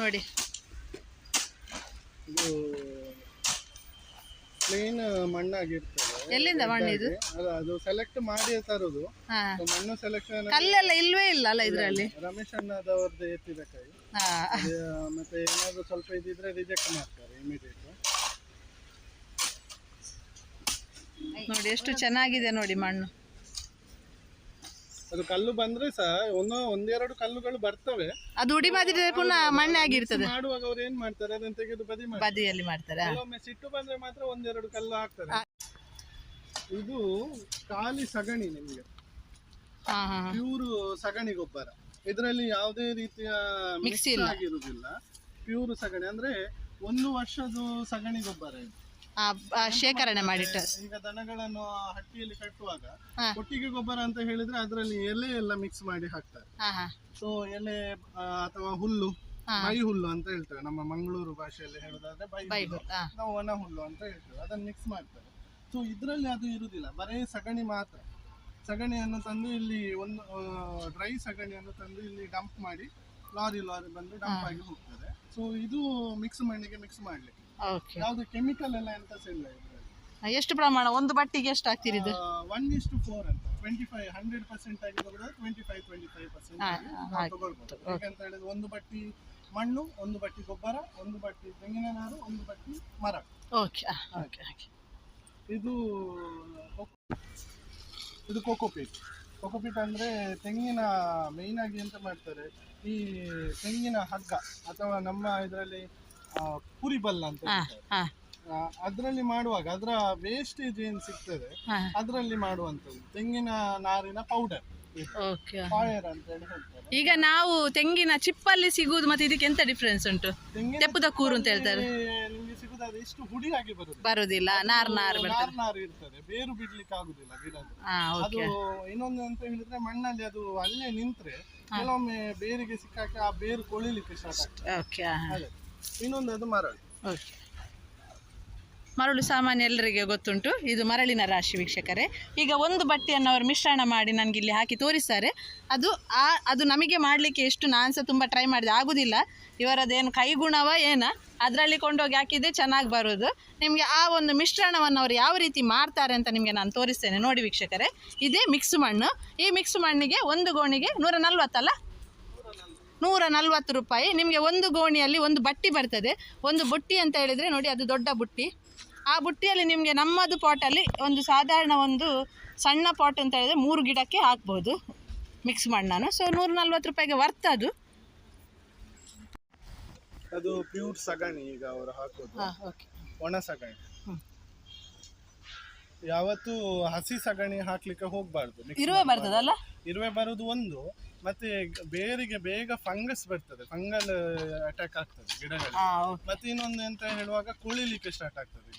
ನೋಡಿ. ಪ್ಲೇನ್ ಮಣ್ಣಾಗಿರ್ತದೆ. ಎಲ್ಲಿಂದ ಮಣ್ಣು ಇದು? ಅಲ್ಲ ಅದು ಸೆಲೆಕ್ಟ್ ಮಾಡಿ ತರೋದು. ಹಾ. ಮಣ್ಣು ಸೆಲೆಕ್ಷನ್ ಕಲ್ಲೆಲ್ಲ ಇಲ್ವೇ ಇಲ್ಲ ಅಲ್ಲ ಇದರಲ್ಲಿ? ರಮೇಶ್ ಅಣ್ಣದವ್ರದ್ದು ಎತ್ತಿದ ಕೈ. ಮತ್ತೆ ಏನಾದ್ರು ಸ್ವಲ್ಪ ಇದಿದ್ರೆ ರಿಜೆಕ್ಟ್ ಮಾಡ್ತಾರೆ ಇಮಿಡಿಯೇಟ್ ನೋಡಿ ಎಷ್ಟು ಚೆನ್ನಾಗಿದೆ ನೋಡಿ ಮಣ್ಣು. ಅದು ಕಲ್ಲು ಬಂದ್ರೆ ಸಹ ಒಂದು ಒಂದೆರಡು ಕಲ್ಲುಗಳು ಬರ್ತವೆ. ಅದು ಉಡಿ ಮಾಡಿದ್ರೆ ಪುನಃ ಮಣ್ಣೆ ಆಗಿರ್ತದೆ. ಮಾಡುವಾಗ ಅವ್ರು ಏನ್ ಮಾಡ್ತಾರೆ? ಅದನ್ನ ತೆಗೆದು ಬದಿ ಮಾಡ್ತಾರೆ. ಬದಿಯಲ್ಲಿ ಮಾಡ್ತಾರೆ. ಕೆಲವೊಮ್ಮೆ ಸಿಟ್ಟು ಬಂದ್ರೆ ಮಾತ್ರ ಒಂದೆರಡು ಕಲ್ಲು ಹಾಕ್ತಾರೆ ಇದು ಖಾಲಿ ಸಗಣಿ ನಿಮ್ಗೆ. ಪ್ಯೂರ್ ಸಗಣಿ ಗೊಬ್ಬರ. ಇದರಲ್ಲಿ ಯಾವುದೇ ರೀತಿಯ ಮಿಕ್ಸ್. ಆಗಿರುವುದಿಲ್ಲ. ಪ್ಯೂರ್ ಸಗಣಿ. ಅಂದ್ರೆ ಒಂದು ವರ್ಷದ ಸಗಣಿ ಗೊಬ್ಬರ ಇದು. ಆ, ಆ, ಶೇಖರಣೆ ಮಾಡಿಟ್ಟು. ಈಗ ದನಗಳನ್ನು ಹಟ್ಟಿಯಲ್ಲಿ ಕಟ್ಟುವಾಗ ಹಾ. ಕೊಟ್ಟಿಗೆ ಗೊಬ್ಬರ ಅಂತ ಹೇಳಿದ್ರೆ ಅದರಲ್ಲಿ ಎಲೆ ಎಲ್ಲ ಮಿಕ್ಸ್ ಮಾಡಿ ಹಾಕ್ತಾರೆ. ಹಾ ಹಾ. ಸೊ ಎಲೆ ಆ, ಅಥವಾ ಹುಲ್ಲು ಹಾ. ಬೈ ಹುಲ್ಲು ಅಂತ ಹೇಳ್ತೇವೆ. ನಮ್ಮ ಮಂಗಳೂರು ಭಾಷೆಯಲ್ಲಿ ಹೇಳೋದಾದ್ರೆ ಬೈ ಬೈ ಹುಲ್ಲು. ಹಾ. ನಾವು ಒಣ ಹುಲ್ಲು ಅಂತ ಹೇಳ್ತೇವೆ. ಅದನ್ನ ಮಿಕ್ಸ್ ಮಾಡ್ತಾರೆ ಸೊ ಇದರಲ್ಲಿ ಅದು ಇರುವುದಿಲ್ಲ ಬರೀ ಸಗಣಿ ಮಾತ್ರ. ಸಗಣಿಯನ್ನು ತಂದು ಇಲ್ಲಿ ಒಂದು ಡ್ರೈ ಸಗಣಿಯನ್ನು ತಂದು ಇಲ್ಲಿ ಡಂಪ್ ಮಾಡಿ ಲಾರಿ ಲಾರಿ ಬಂದು ಡಂಪ್ ಆಗಿ ಹೋಗ್ತದೆ. ಸೊ ಇದು ಮಿಕ್ಸ್ ಮಣ್ಣಿಗೆ ಮಿಕ್ಸ್ ಮಾಡ್ಲಿಕ್ಕೆ. ಓಕೆ ಯಾವುದು ಕೆಮಿಕಲ್ ಎಲ್ಲ ಎಂತ ಇಲ್ಲ ಇದರಲ್ಲಿ ಎಷ್ಟು ಪ್ರಮಾಣ? ಒಂದು ಬಟ್ಟಿಗೆ ಎಷ್ಟು ಹಾಕ್ತೀರಿ ಇದು? ಒನ್ ಇಸ್ ಟು ಫೋರ್ ಅಂತ. ಟ್ವೆಂಟಿ ಫೈವ್ ಹಂಡ್ರೆಡ್ ಪರ್ಸೆಂಟ್ ಆಗಿ ತಗೊಳ್ಳೋದು twenty five twenty five percent ಹಾ, ಹಾ, ನಾವು ತಗೊಳ್ಬೋದು. ಯಾಕಂತ ಹೇಳಿದ್ರೆ ಒಂದು ಬಟ್ಟಿ ಮಣ್ಣು ಒಂದು ಬಟ್ಟಿ ಗೊಬ್ಬರ ಒಂದು ಬಟ್ಟಿ ತೆಂಗಿನ ನಾರು ಒಂದು ಬಟ್ಟಿ ಮರ. ಓಕೆ ಓಕೆ ಓಕೆ ಇದು ಕೊಕ್- ಇದು ಕೋಕೋಪೀಟ್ ಕೋಕೋಪೀಟ್ ಅಂದ್ರೆ ತೆಂಗಿನ ಮೇಯ್ನ್ ಆಗಿ ಎಂತ ಮಾಡ್ತಾರೆ? ಈ ತೆಂಗಿನ ಹಗ್ಗ ಅಥವಾ ನಮ್ಮ ಇದರಲ್ಲಿ ಪುರಿ ಬಲ್ಲ ಅಂತ ಹೇಳ್ತಾರೆ. ಆ, ಅದ್ರಲ್ಲಿ ಮಾಡುವಾಗ ಅದರ ವೇಸ್ಟೇಜ್ ಏನ್ ಸಿಗ್ತದೆ ಹಾ. ಅದರಲ್ಲಿ ಮಾಡುವಂತದ್ದು ತೆಂಗಿನ ನಾರಿನ ಪೌಡರ್ ಓಕೆ ಅಂತ ಹೇಳಿ ಹೇಳ್ತಾರೆ. ಈಗ ನಾವು ತೆಂಗಿನ ಚಿಪ್ಪಲ್ಲಿ ಸಿಗುವುದು ಮತ್ತೆ ಇದಕ್ಕೆ ಎಂತ ಡಿಫ್ರೆನ್ಸ್ ಉಂಟು? ತೆಂಗಿನ ತೆಪ್ಪದ ಕೂರು ಅಂತ ಹೇಳ್ತಾರೆ. ಚಿಪ್ಪಲ್ಲಿ ನಿಮ್ಗೆ ಸಿಗುದಾದ್ರೆ ಎಷ್ಟು ಆಗಿ ಬರುತ್ತೆ ಬರುದಿಲ್ಲ ನಾರ್ ನಾರ್ ಬರ್ತದೆ. ನಾರ್ ನಾರು ಇರ್ತದೆ ಬೇರು ಬಿಡ್ಲಿಕ್ಕೆ ಆಗುದಿಲ್ಲ ಗಿಡದ್ದು. ಹಾ ಅದು ಓಕೆ ಇನ್ನೊಂದು ಅಂತ ಹೇಳಿದ್ರೆ ಮಣ್ಣಲ್ಲಿ ಅದು ಅಲ್ಲೇ ನಿಂತ್ರೆ ಕೆಲವೊಮ್ಮೆ ಬೇರಿಗೆ ಸಿಕ್ಕಾಕ ಆ ಬೇರು ಕೊಳಿಲಿಕ್ಕೆ ಸ್ಟಾರ್ಟ್ ಆಗ್ತದೆ. ಓಕೆ ಹಾಗೆ ಇನ್ನೊಂದು ಮರಳು. ಮರಳು ಸಾಮಾನ್ಯ ಎಲ್ಲರಿಗೆ ಗೊತ್ತುಂಟು. ಇದು ಮರಳಿನ ರಾಶಿ ವೀಕ್ಷಕರೇ. ಈಗ ಒಂದು ಬಟ್ಟೆಯನ್ನು ಅವರು ಮಿಶ್ರಣ ಮಾಡಿ ನನಗೆ ಇಲ್ಲಿ ಹಾಕಿ ತೋರಿಸ್ತಾರೆ. ಅದು ಆ, ಅದು ನಮಗೆ ಮಾಡಲಿಕ್ಕೆ ಎಷ್ಟು ನಾನು ಸಹ ತುಂಬ ಟ್ರೈ ಮಾಡಿದೆ ಆಗೋದಿಲ್ಲ. ಇವರದೇನು ಕೈಗುಣವ ಏನ? ಅದರಲ್ಲಿ ಕೊಂಡೋಗಿ ಹಾಕಿದ್ದೆ ಚೆನ್ನಾಗಿ ಬರೋದು. ನಿಮಗೆ ಆ ಒಂದು ಮಿಶ್ರಣವನ್ನು ಅವರು ಯಾವ ರೀತಿ ಮಾಡ್ತಾರೆ ಅಂತ ನಿಮಗೆ ನಾನು ತೋರಿಸ್ತೇನೆ. ನೋಡಿ ವೀಕ್ಷಕರೇ, ಇದೇ ಮಿಕ್ಸ್ ಮಣ್ಣು. ಈ ಮಿಕ್ಸ್ ಮಣ್ಣಿಗೆ ಒಂದು ಗೋಣಿಗೆ ನೂರ ನಲ್ವತ್ತಲ್ಲ? ನೂರ ನಲ್ವತ್ತು ರೂಪಾಯಿ. ನಿಮಗೆ ಒಂದು ಗೋಣಿಯಲ್ಲಿ ಒಂದು ಬಟ್ಟಿ ಬರ್ತದೆ. ಒಂದು ಬುಟ್ಟಿ ಅಂತ ಹೇಳಿದರೆ ನೋಡಿ ಅದು ದೊಡ್ಡ ಬುಟ್ಟಿ. ಆ ಬುಟ್ಟಿಯಲ್ಲಿ ನಿಮಗೆ ನಮ್ಮದು ಪಾಟಲ್ಲಿ ಒಂದು ಸಾಧಾರಣ ಒಂದು ಸಣ್ಣ ಪಾಟ್ ಅಂತ ಹೇಳಿದರೆ ಮೂರು ಗಿಡಕ್ಕೆ ಹಾಕ್ಬೋದು. ಮಿಕ್ಸ್ ಮಣ್ಣನ್ನು ಸೊ ನೂರ ನಲ್ವತ್ತು ರೂಪಾಯಿಗೆ ವರ್ತ್ ಅದು. ಅದು ಪ್ಯೂರ್ ಸಗಣಿ ಈಗ ಅವರು ಹಾಕೋದು. ಒಣ ಸಗಣಿ. ಯಾವತ್ತು ಹಸಿ ಸಗಣಿ ಹಾಕ್ಲಿಕ್ಕೆ ಹೋಗ್ಬಾರ್ದು. ಇರುವೆ ಬರ್ತದಲ್ಲ? ಇರುವೆ ಬರುದು ಒಂದು. ಮತ್ತೆ ಬೇರಿಗೆ ಬೇಗ ಫಂಗಸ್ ಬರ್ತದೆ. ಫಂಗಲ್ ಅಟ್ಯಾಕ್ ಆಗ್ತದೆ ಗಿಡಗಳಿಗೆ. ಮತ್ತೆ ಇನ್ನೊಂದು ಅಂತ ಹೇಳುವಾಗ ಕುಳಿಲಿಕ್ಕೆ ಸ್ಟಾರ್ಟ್ ಆಗ್ತದೆ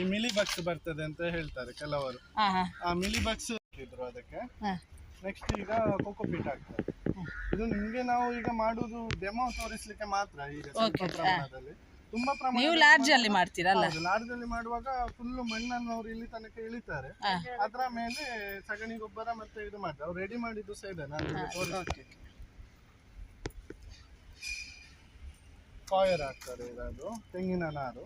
ಈ ಮಿಲಿ ಬಕ್ಸ್ ಬರ್ತದೆ ಅಂತ ಹೇಳ್ತಾರೆ ಕೆಲವರು. ಆ ಮಿಲಿ ಬಕ್ಸ್ ಇದ್ರು ಅದಕ್ಕೆ. ನೆಕ್ಸ್ಟ್ ಈಗ ಕೋಕೋಪೀಟ್ ಆಗ್ತದೆ. ಇದು ನಿಮ್ಗೆ ನಾವು ಈಗ ಮಾಡುದು ಡೆಮೋ ತೋರಿಸ್ಲಿಕ್ಕೆ ಮಾತ್ರ ಈಗ ಸ್ವಲ್ಪ ಪ್ರಮಾಣದಲ್ಲಿ. ತುಂಬಾ ಪ್ರಮಾಣ ನೀವು ಮಾಡ್ತೀರಲ್ಲ ಮಾಡ್ತೀರಲ್ಲ ಲಾರ್ಜಲ್ಲಿ ಮಾಡುವಾಗ ಫುಲ್ ಮಣ್ಣನ್ನು ಅವ್ರು ಇಲ್ಲಿ ತನಕ ಇಳಿತಾರೆ. ಅದರ ಮೇಲೆ ಸಗಣಿ ಗೊಬ್ಬರ ಮತ್ತೆ ಇದು ಮಾಡ್ತಾರೆ. ಅವ್ರು ರೆಡಿ ಮಾಡಿದ್ದು ಸಹ ಇದೆ ನಾನು ಫಾಯರ್ ಹಾಕ್ತಾರೆ ಇದದು ತೆಂಗಿನ ನಾರು.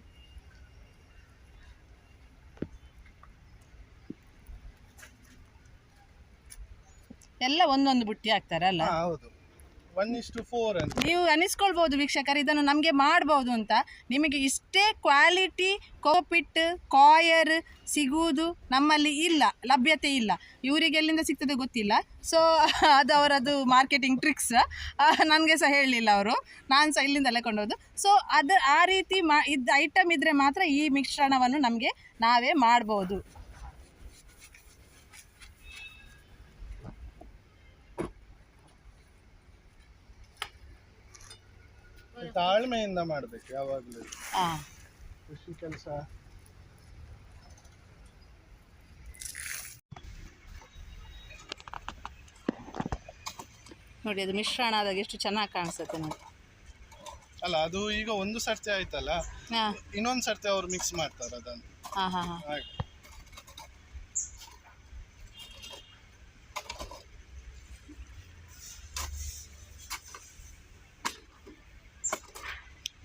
ಎಲ್ಲ ಒಂದೊಂದು ಬುಟ್ಟಿ ಹಾಕ್ತಾರಲ್ಲ? ಹೌದು. ನೀವು ಅನಿಸ್ಕೊಳ್ಬಹುದು ವೀಕ್ಷಕರು, ಇದನ್ನು ನಮಗೆ ಮಾಡಬಹುದು ಅಂತ. ನಿಮಗೆ ಇಷ್ಟೇ ಕ್ವಾಲಿಟಿ ಕೋಪಿಟ್ ಕಾಯರ್ ಸಿಗುವುದು ನಮ್ಮಲ್ಲಿ ಇಲ್ಲ, ಲಭ್ಯತೆ ಇಲ್ಲ. ಇವರಿಗೆ ಎಲ್ಲಿಂದ ಸಿಗ್ತದೆ ಗೊತ್ತಿಲ್ಲ. ಸೊ ಅದು ಅವರದು ಮಾರ್ಕೆಟಿಂಗ್ ಟ್ರಿಕ್ಸ್ ನನಗೆ ಸಹ ಹೇಳಲಿಲ್ಲ ಅವರು. ನಾನು ಸಹ ಇಲ್ಲಿಂದಲೇ ಕೊಂಡೋದು. ಸೊ ಅದು, ಆ ರೀತಿ ಮಾ, ಇದು ಐಟಮ್ ಇದ್ದರೆ ಮಾತ್ರ ಈ ಮಿಶ್ರಣವನ್ನು ನಮಗೆ ನಾವೇ ಮಾಡ್ಬೋದು. ತಾಳ್ಮೆಯಿಂದ ಮಾಡ್ಬೇಕು ಯಾವಾಗಲೂ. ಹಾಂ ಕೃಷಿ ಕೆಲಸ. ನೋಡಿ ಅದು ಮಿಶ್ರಣ ಆದಾಗ ಎಷ್ಟು ಚೆನ್ನಾಗಿ ಕಾಣಿಸುತ್ತೆ ನೋಡಿ. ಅಲ್ಲ ಅದು ಈಗ ಒಂದು ಸರ್ತಿ ಆಯ್ತಲ್ಲ? ಇನ್ನೊಂದು ಸರ್ತಿ ಅವ್ರು ಮಿಕ್ಸ್ ಮಾಡ್ತಾರೆ ಅದನ್ನು. ಹಾಂ ಹಾಂ ಹಾಂ.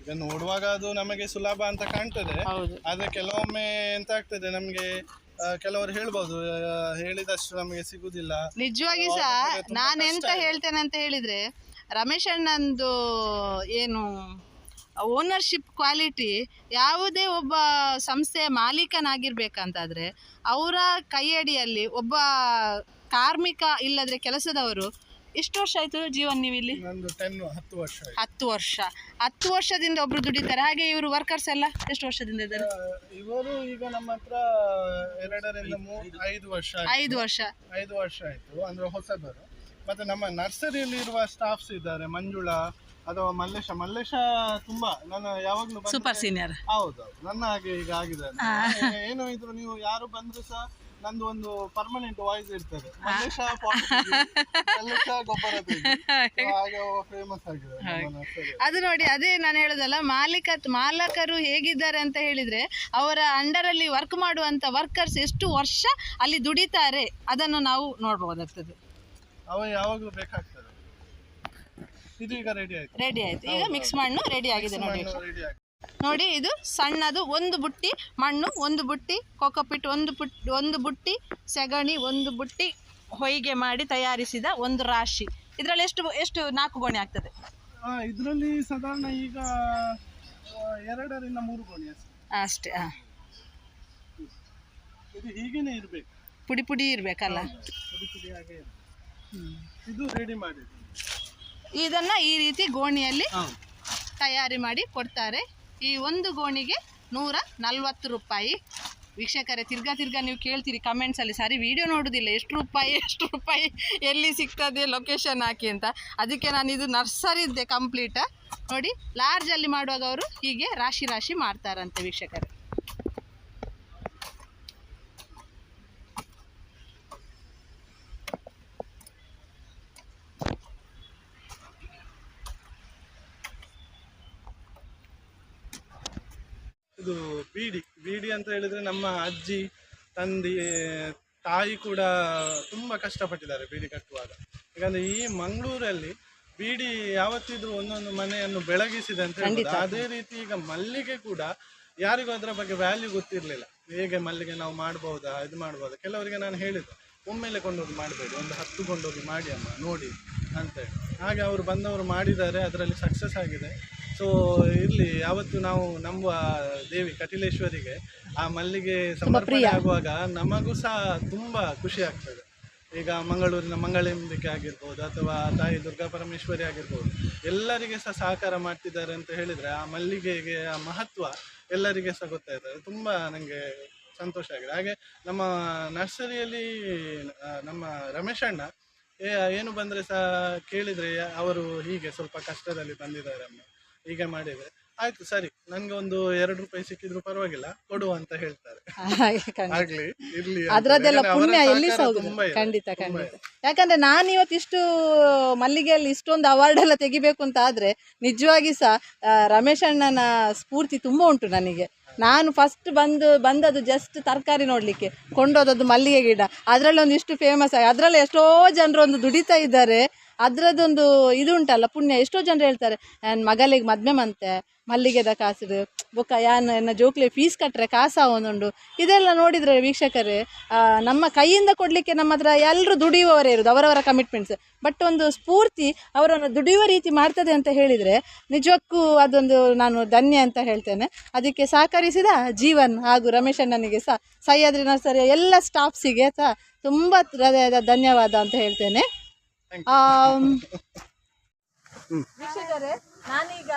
ಈಗ ನೋಡುವಾಗ ಅದು ನಮಗೆ ಸುಲಭ ಅಂತ ಕಾಣ್ತದೆ. ಹೌದು. ಆದ್ರೆ ಕೆಲವೊಮ್ಮೆ ಎಂತ ಆಗ್ತದೆ ನಮ್ಗೆ ಆ, ಕೆಲವರು ಹೇಳ್ಬೋದು ಆ, ಹೇಳಿದಷ್ಟು ನಮಗೆ ಸಿಗುದಿಲ್ಲ. ನಿಜವಾಗಿ ಸಹ ಎಂತ ಹೇಳ್ತೇನೆ ಅಂತ ಹೇಳಿದ್ರೆ ರಮೇಶ್ ಅಣ್ಣಂದು ಏನು ಓನರ್ಶಿಪ್ ಕ್ವಾಲಿಟಿ ಯಾವುದೇ ಒಬ್ಬ ಸಂಸ್ಥೆಯ ಮಾಲೀಕನಾಗಿರ್ಬೇಕಂತಾದ್ರೆ ಅವರ ಕೈಯಡಿಯಲ್ಲಿ ಒಬ್ಬ ಕಾರ್ಮಿಕ ಇಲ್ಲದ್ರೆ ಕೆಲಸದವರು ಎಷ್ಟು ವರ್ಷ ಆಯ್ತು ಜೀವನ್ ನೀವು ಇಲ್ಲಿ ನಂದು ಟೆನ್ ಹತ್ತು ವರ್ಷ ಆಯ್ತು. ಹತ್ತು ವರ್ಷ. ಹತ್ತು ವರ್ಷದಿಂದ ಒಬ್ರು ದುಡಿತಾರೆ. ಹಾಗೆ ಇವರು ವರ್ಕರ್ಸ್ ಎಲ್ಲ ಎಷ್ಟು ವರ್ಷದಿಂದ ಇದ್ದಾರೆ? ಇವರು ಈಗ ನಮ್ಮ ಹತ್ರ ಎರಡರಿಂದ ಮೂರು ಐದು ವರ್ಷ ಆಯ್ತು. ಐದು ವರ್ಷ. ಐದು ವರ್ಷ ಆಯ್ತು. ಅಂದ್ರೆ ಹೊಸಬರು. ಮತ್ತೆ ನಮ್ಮ ನರ್ಸರಿಯಲ್ಲಿ ಇರುವ ಸ್ಟಾಫ್ಸ್ ಇದ್ದಾರೆ. ಮಂಜುಳಾ ಅಥವಾ ಮಲ್ಲೇಶ. ಮಲ್ಲೇಶ ತುಂಬಾ ನಾನು ಯಾವಾಗ್ಲೂ ಬಂದ್ರೆ- ಸೂಪರ್ ಸೀನಿಯರ್ ಹೌದು ನನ್ನ ಹಾಗೆ ಈಗ ಆಗಿದೆ ಏನು ಇದ್ರು ನೀವು ಯಾರು ಬಂದ್ರು ಸಹ ನಂದು ಒಂದು ಪರ್ಮನೆಂಟ್ ವಾಯ್ಸ್ ಇರ್ತದೆ. ಮಲ್ಲೇಶ ಮಲ್ಲೇಶ ಗೊಬ್ಬರ ಹಾಗೆ. ಫೇಮಸ್ ಆಗಿದೆ ನಮ್ಮ ಅದು ನೋಡಿ ಅದೇ ನಾನು ಹೇಳೋದಲ್ಲ ಮಾಲೀಕ ಮಾಲಕರು ಹೇಗಿದ್ದಾರೆ ಅಂತ ಹೇಳಿದ್ರೆ ಅವರ ಅಂಡರಲ್ಲಿ ವರ್ಕ್ ಮಾಡುವಂತ ವರ್ಕರ್ಸ್ ಎಷ್ಟು ವರ್ಷ ಅಲ್ಲಿ ದುಡಿತಾರೆ ಅದನ್ನು ನಾವು ನೋಡ್ಬೋದಾಗ್ತದೆ. ಅವ ಯಾವಾಗಲೂ ಬೇಕಾಗ್ತದೆ. ಇದು ಈಗ ರೆಡಿ ಆಯ್ತು. ರೆಡಿ ಆಯ್ತು. ಈಗ ಮಿಕ್ಸ್ ಮಣ್ಣು ರೆಡಿ ಆಗಿದೆ ನೋಡಿ. ರೆಡಿ ಆಯ್ತು ನೋಡಿ ಇದು ಸಣ್ಣದು ಒಂದು ಬುಟ್ಟಿ ಮಣ್ಣು ಒಂದು ಬುಟ್ಟಿ ಕೊಕೊಪಿಟ್ ಒಂದು ಪುಟ್ ಒಂದು ಬುಟ್ಟಿ ಸೆಗಣಿ ಒಂದು ಬುಟ್ಟಿ ಹೊಯ್ಗೆ ಮಾಡಿ ತಯಾರಿಸಿದ ಒಂದು ರಾಶಿ. ಇದರಲ್ಲಿ ಎಷ್ಟು ಎಷ್ಟು ನಾಲ್ಕು ಗೋಣಿ ಆಗ್ತದೆ? ಇದರಲ್ಲಿ ಸಾಧಾರಣ ಈಗ ಎರಡರಿಂದ ಮೂರು ಗೋಣೆ ಅಷ್ಟೇ. ಹಾಂ ಇದು ಹೀಗೇನೆ ಇರಬೇಕು. ಪುಡಿ ಪುಡಿ ಇರಬೇಕಲ್ಲ? ಪುಡಿ ಪುಡಿ ಹಾಗೆ ಇದು ರೆಡಿ ಮಾಡಿದ್ದು. ಇದನ್ನ ಈ ರೀತಿ ಗೋಣಿಯಲ್ಲಿ ತಯಾರಿ ಮಾಡಿ ಕೊಡ್ತಾರೆ. ಈ ಒಂದು ಗೋಣಿಗೆ ನೂರ ನಲ್ವತ್ತು ರೂಪಾಯಿ. ವೀಕ್ಷಕರೇ, ತಿರ್ಗಾ ತಿರ್ಗಾ ನೀವು ಕೇಳ್ತೀರಿ ಕಮೆಂಟ್ಸಲ್ಲಿ ಸರಿ ವಿಡಿಯೋ ನೋಡೋದಿಲ್ಲ, ಎಷ್ಟು ರೂಪಾಯಿ ಎಷ್ಟು ರೂಪಾಯಿ, ಎಲ್ಲಿ ಸಿಗ್ತದೆ ಲೊಕೇಶನ್ ಹಾಕಿ ಅಂತ. ಅದಕ್ಕೆ ನಾನು ಇದು ನರ್ಸರಿದ್ದೆ ಕಂಪ್ಲೀಟ್ ನೋಡಿ ಲಾರ್ಜಲ್ಲಿ ಮಾಡುವಾಗ ಅವರು ಹೀಗೆ ರಾಶಿ ರಾಶಿ ಮಾಡ್ತಾರಂತೆ ವೀಕ್ಷಕರೇ. ಇದು ಬೀಡಿ ಬೀಡಿ ಅಂತ ಹೇಳಿದ್ರೆ ನಮ್ಮ ಅಜ್ಜಿ ತಂದೆ ತಾಯಿ ಕೂಡ ತುಂಬಾ ಕಷ್ಟಪಟ್ಟಿದ್ದಾರೆ ಬೀಡಿ ಕಟ್ಟುವಾಗ. ಯಾಕಂದ್ರೆ ಈ ಮಂಗಳೂರಲ್ಲಿ ಬೀಡಿ ಯಾವತ್ತಿದ್ರು ಒಂದೊಂದು ಮನೆಯನ್ನು ಬೆಳಗಿಸಿದೆ ಅಂತ ಹೇಳ್ಬೋದು. ಅದೇ ರೀತಿ ಈಗ ಮಲ್ಲಿಗೆ ಕೂಡ ಯಾರಿಗೂ ಅದರ ಬಗ್ಗೆ ವ್ಯಾಲ್ಯೂ ಗೊತ್ತಿರಲಿಲ್ಲ. ಹೇಗೆ ಮಲ್ಲಿಗೆ ನಾವು ಮಾಡ್ಬೋದಾ ಇದು ಮಾಡ್ಬೋದಾ? ಕೆಲವರಿಗೆ ನಾನು ಹೇಳಿದ್ದೆ ಒಮ್ಮೆಲೆ ಕೊಂಡೋಗಿ ಮಾಡಬೇಡಿ ಒಂದು ಹತ್ತು ಕೊಂಡೋಗಿ ಮಾಡಿ ಅಮ್ಮ ನೋಡಿ ಅಂತೇಳಿ ಹಾಗೆ ಅವರು ಬಂದವರು ಮಾಡಿದ್ದಾರೆ ಅದರಲ್ಲಿ ಸಕ್ಸಸ್ ಆಗಿದೆ. ಸೊ ಇಲ್ಲಿ ಯಾವತ್ತು ನಾವು ನಂಬುವ ದೇವಿ ಕಟಿಲೇಶ್ವರಿಗೆ ಆ ಮಲ್ಲಿಗೆ ಸಮರ್ಪಣೆ ಆಗುವಾಗ ನಮಗೂ ಸಹ ತುಂಬಾ ಖುಷಿ ಆಗ್ತದೆ. ಈಗ ಮಂಗಳೂರಿನ ಮಂಗಳಂಬಿಕೆ ಆಗಿರ್ಬೋದು ಅಥವಾ ತಾಯಿ ದುರ್ಗಾ ಪರಮೇಶ್ವರಿ ಆಗಿರ್ಬೋದು ಎಲ್ಲರಿಗೆ ಸಹ ಸಹಕಾರ ಮಾಡ್ತಿದ್ದಾರೆ ಅಂತ ಹೇಳಿದ್ರೆ ಆ ಮಲ್ಲಿಗೆಗೆ ಆ ಮಹತ್ವ ಎಲ್ಲರಿಗೆ ಸಹ ಗೊತ್ತಾಯ್ತದೆ. ತುಂಬಾ ನನಗೆ ಸಂತೋಷ ಆಗಿದೆ. ಹಾಗೆ ನಮ್ಮ ನರ್ಸರಿಯಲ್ಲಿ ನಮ್ಮ ರಮೇಶ್ ಅಣ್ಣ ಏನು ಬಂದ್ರೆ ಸಹ ಕೇಳಿದ್ರೆ ಅವರು ಹೀಗೆ ಸ್ವಲ್ಪ ಕಷ್ಟದಲ್ಲಿ ಬಂದಿದ್ದಾರೆ ಅಮ್ಮ. ಹೀಗೆ ಮಾಡಿದ್ರೆ. ಆಯ್ತು ಸರಿ. ನನ್ಗೆ ಒಂದು ಎರಡು ರೂಪಾಯಿ ಸಿಕ್ಕಿದ್ರು ಪರವಾಗಿಲ್ಲ. ಕೊಡು ಅಂತ ಹೇಳ್ತಾರೆ. ಆಗ್ಲಿ ಇರ್ಲಿ ಅಂತ. ಅದರದ್ದೆಲ್ಲ ಯಾಕಂದ್ರೆ ಅವರ ಪುಣ್ಯ ಎಲ್ಲಿ ಸಹಕಾರ ಸಹ ತುಂಬಾ ಇದೆ. ಖಂಡಿತ ತುಂಬಾ ಖಂಡಿತ. ಯಾಕಂದ್ರೆ ನಾನು ಇವತ್ತಿಷ್ಟು ಮಲ್ಲಿಗೆಯಲ್ಲಿ ಇಷ್ಟೊಂದು ಅವಾರ್ಡ್ ಎಲ್ಲ ತೆಗಿಬೇಕು ಅಂತ ಆದ್ರೆ ನಿಜವಾಗಿ ಸಹ ಆ, ರಮೇಶ್ ಅಣ್ಣನ ಸ್ಫೂರ್ತಿ ತುಂಬಾ ಉಂಟು ನನಗೆ. ನಾನು ಫಸ್ಟ್ ಬಂದು ಬಂದದ್ದು ಜಸ್ಟ್ ತರಕಾರಿ ನೋಡ್ಲಿಕ್ಕೆ. ಕೊಂಡೋದದ್ದು ಮಲ್ಲಿಗೆ ಗಿಡ. ಅದರಲ್ಲಿ ಇಷ್ಟು ಫೇಮಸ್ ಆಗಿ ಅದರಲ್ಲಿ ಎಷ್ಟೋ ಜನರು ಒಂದು ದುಡಿತಾ ಇದ್ದಾರೆ. ಅದರದ್ದೊಂದು ಇದು ಉಂಟಲ್ಲ ಪುಣ್ಯ. ಎಷ್ಟೋ ಜನರು ಹೇಳ್ತಾರೆ ನನ್ನ ಮಗಳಿಗೆ ಮದ್ವೆ ಮಂತೆ, ಮಲ್ಲಿಗೆದ ಕಾಸುಡು ಬೊಕ್ಕ ಯಾನ್ ಎನ್ನ ಜೋಕ್ಲಿ ಫೀಸ್ ಕಟ್ಟರೆ ಕಾಸ ಒಂದುಂಡು ಇದೆಲ್ಲ ನೋಡಿದರೆ ವೀಕ್ಷಕರೇ ನಮ್ಮ ಕೈಯಿಂದ ಕೊಡಲಿಕ್ಕೆ ನಮ್ಮ ಹತ್ರ ಎಲ್ಲರೂ ದುಡಿಯುವವರೇ ಇರೋದು, ಅವರವರ ಕಮಿಟ್ಮೆಂಟ್ಸ್ ಬಟ್ ಒಂದು ಸ್ಫೂರ್ತಿ ಅವರನ್ನು ದುಡಿಯುವ ರೀತಿ ಮಾಡ್ತದೆ ಅಂತ ಹೇಳಿದರೆ, ನಿಜಕ್ಕೂ ಅದೊಂದು ನಾನು ಧನ್ಯ ಅಂತ ಹೇಳ್ತೇನೆ. ಅದಕ್ಕೆ ಸಹಕರಿಸಿದ ಜೀವನ್ ಹಾಗೂ ರಮೇಶ್ ಅಣ್ಣನಿಗೆ ಸಹ, ಸಹ್ಯಾದ್ರಿ ನರ್ಸರಿಯ ಎಲ್ಲ ಸ್ಟಾಫ್ಸಿಗೆ ಸಹ ತುಂಬ ಧನ್ಯವಾದ ಅಂತ ಹೇಳ್ತೇನೆ. ವೀಕ್ಷಕರೇ ನಾನೀಗ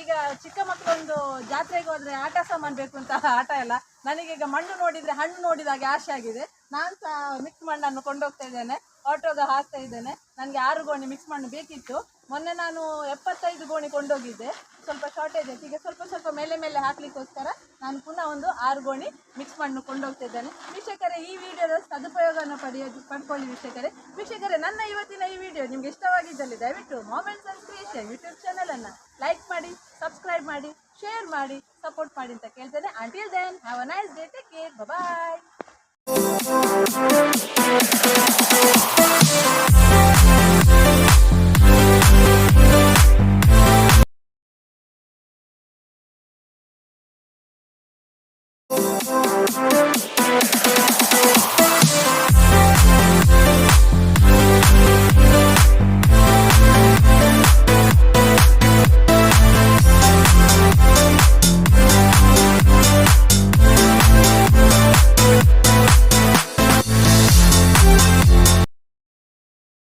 ಈಗ ಚಿಕ್ಕ ಮಕ್ಕಳೊಂದು ಜಾತ್ರೆಗೆ ಹೋದ್ರೆ ಆಟ ಸಾಮಾನು ಬೇಕು ಅಂತ ಆಟ ಎಲ್ಲ ನನಗೀಗ ಮಣ್ಣು ನೋಡಿದ್ರೆ ಹಣ್ಣು ನೋಡಿದಾಗೆ ಆಸೆ ಆಗಿದೆ. ನಾನು ಸಹ ಮಿಕ್ಸ್ ಮಣ್ಣನ್ನು ಕೊಂಡೋಗ್ತಾ ಇದ್ದೇನೆ ಆಟೋದ ಹಾಕ್ತಾ ಇದ್ದೇನೆ. ನನಗೆ ಆರು ಗೋಣಿ ಮಿಕ್ಸ್ ಮಣ್ಣು ಬೇಕಿತ್ತು. ಮೊನ್ನೆ ನಾನು ಎಪ್ಪತ್ತೈದು ಗೋಣಿ ಕೊಂಡೋಗಿದ್ದೆ. ಸ್ವಲ್ಪ ಶಾರ್ಟೇಜ್ ಆಯ್ತು. ಈಗ ಸ್ವಲ್ಪ ಸ್ವಲ್ಪ ಮೇಲೆ ಮೇಲೆ ಹಾಕ್ಲಿಕ್ಕೋಸ್ಕರ ನಾನು ಪುನಃ ಒಂದು ಆರು ಗೋಣಿ ಮಿಕ್ಸ್ ಮಾಡಿ ಕೊಂಡೋಗ್ತಿದ್ದೇನೆ ವೀಕ್ಷಕರೇ, ಈ ವಿಡಿಯೋದ ಸದುಪಯೋಗವನ್ನು ಪಡೆಯೋದು, ಪಡ್ಕೊಳ್ಳಿ ವೀಕ್ಷಕರೇ. ವೀಕ್ಷಕರೇ, ನನ್ನ ಇವತ್ತಿನ ಈ ವಿಡಿಯೋ ನಿಮ್ಗೆ ಇಷ್ಟವಾಗಿದ್ದಲ್ಲಿ ದಯವಿಟ್ಟು ಮೊಮೆಂಟ್ಸ್ ಆ್ಯಂಡ್ ಕ್ರಿಯೇಷನ್ ಯೂಟ್ಯೂಬ್ ಚಾನಲನ್ನು ಲೈಕ್ ಮಾಡಿ ಸಬ್ಸ್ಕ್ರೈಬ್ ಮಾಡಿ ಶೇರ್ ಮಾಡಿ ಸಪೋರ್ಟ್ ಮಾಡಿ ಅಂತ ಕೇಳ್ತೇನೆ. Until then have a nice day take care bye